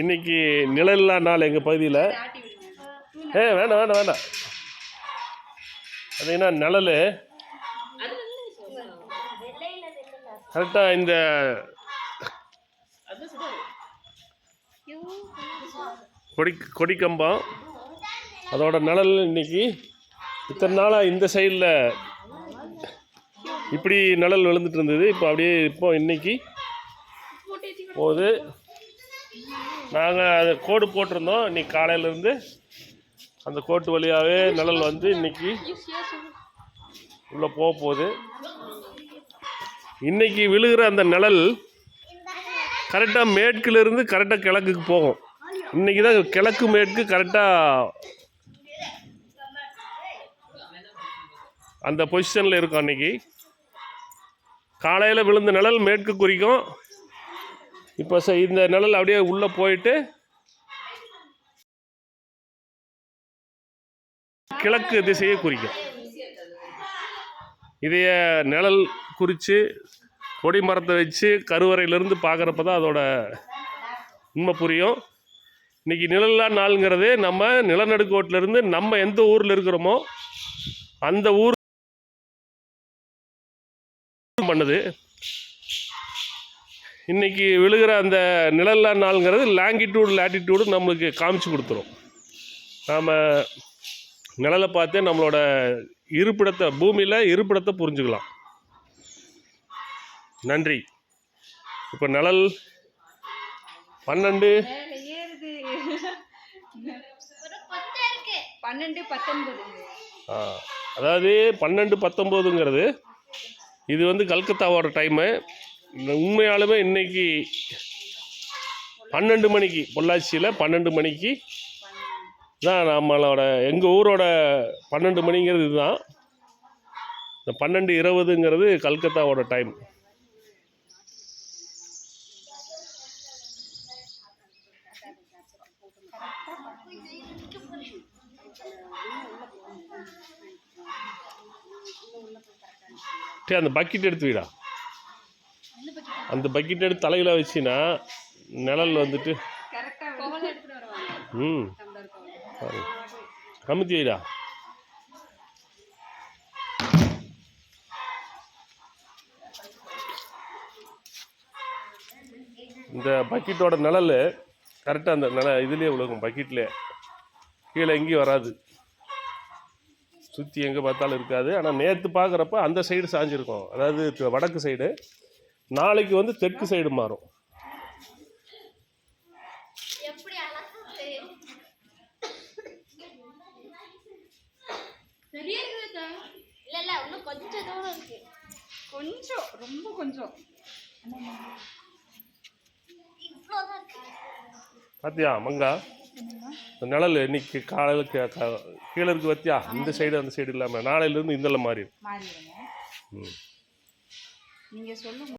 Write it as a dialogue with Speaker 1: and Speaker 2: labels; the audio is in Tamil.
Speaker 1: இன்னைக்கு நிழல்லா நாள் எங்கள் பகுதியில். ஏ வேண்டாம் வேண்டாம் வேண்டாம். அது என்ன நிழல்? கரெக்டாக இந்த கொடி கொடிக்கம்பம். அதோட நிழல் இன்னைக்கு. இத்தனை நாளாக இந்த சைடில் இப்படி நிழல் விழுந்துட்டு இருந்தது. இப்போ அப்படியே இப்போ இன்னைக்கு போகுது. நாங்கள் அது கோடு போட்டிருந்தோம். இன்னைக்கு காலையிலேருந்து அந்த கோட்டு வழியாகவே நிழல் வந்து இன்னைக்கு உள்ளே போக போகுது. இன்றைக்கி விழுகிற அந்த நிழல் கரெக்டாக மேற்குலேருந்து கரெக்டாக கிழக்குக்கு போகும். இன்றைக்கி தான் கிழக்கு மேற்கு கரெக்டாக அந்த பொசிஷனில் இருக்கும் அன்றைக்கி காலையில் விழுந்த நிழல் மேற்கு குறிக்கும். இப்போ ச இந்த நிழல் அப்படியே உள்ளே போயிட்டு கிழக்கு திசையை குறிக்கும். இதைய நிழல் குறித்து கொடி மரத்தை வச்சு கருவறையிலேருந்து பார்க்குறப்ப தான் அதோட உண்மை புரியும். இன்னைக்கு நிழல்லா நாளுங்கிறது நம்ம நிலநடுக்கோட்டிலேருந்து நம்ம எந்த ஊரில் இருக்கிறோமோ அந்த ஊர் பண்ணுது. இன்னைக்கு விழுகிற அந்த நிழல்லா நாளுங்கிறது லாங்கிடியூடு லேட்டிடியூடு நம்மளுக்கு காமிச்சு கொடுத்துரும். நாம் நிழலை பார்த்தே நம்மளோட இருப்பிடத்தை பூமியில் இருப்பிடத்தை புரிஞ்சுக்கலாம். நன்றி. இப்போ நிழல் பன்னெண்டு.
Speaker 2: பன்னெண்டு
Speaker 1: ஆ, அதாவது பன்னெண்டு பத்தொம்போதுங்கிறது இது வந்து கல்கத்தாவோட டைமு உண்மையாலுமே இன்னைக்கு பன்னெண்டு மணிக்கு பொள்ளாச்சியில் பன்னெண்டு மணிக்கு தான் நம்மளோட எங்கள் ஊரோட பன்னெண்டு மணிங்கிறது இதுதான். இந்த பன்னெண்டு இருபதுங்கிறது கல்கத்தாவோட டைம் சரி அந்த பக்கெட் எடுத்து வீடா. அந்த பக்கெட் எடுத்து தலையில் வச்சினா நிழல் வந்துட்டு ம்.
Speaker 2: டம்ளர்
Speaker 1: கமுத்தி வைடா இந்த பக்கெட்டோட நிழல் கரெக்டாக அந்த நில இதுலேயே விழுகும் பக்கெட்லேயே கீழே எங்கேயும் வராது. சுற்றி எங்கே பார்த்தாலும் இருக்காது. ஆனால் நேற்று பார்க்குறப்ப அந்த சைடு சாஞ்சிருக்கும். அதாவது வடக்கு சைடு நாளைக்கு வந்து தெற்கு சைடு மாறும்.
Speaker 3: எப்படி அழகா தெரியும்
Speaker 2: சரியா இருக்குதா
Speaker 3: இல்ல இல்ல இன்னும் கொஞ்சம் தூரம் இருக்கு.
Speaker 2: கொஞ்சம் ரொம்ப கொஞ்சம்.
Speaker 3: இவ்வளோதான் இருக்கு.
Speaker 1: பார்த்தியா மங்கா? நிழல் இன்னைக்கு காலையில் கீழே இருக்கு பார்த்தியா இந்த சைடு அந்த சைடு இல்லாமல் நாளையிலேருந்து இந்தல மாறி
Speaker 2: மாறிடுங்க.
Speaker 1: ம்.
Speaker 2: நீங்க சொல்லும்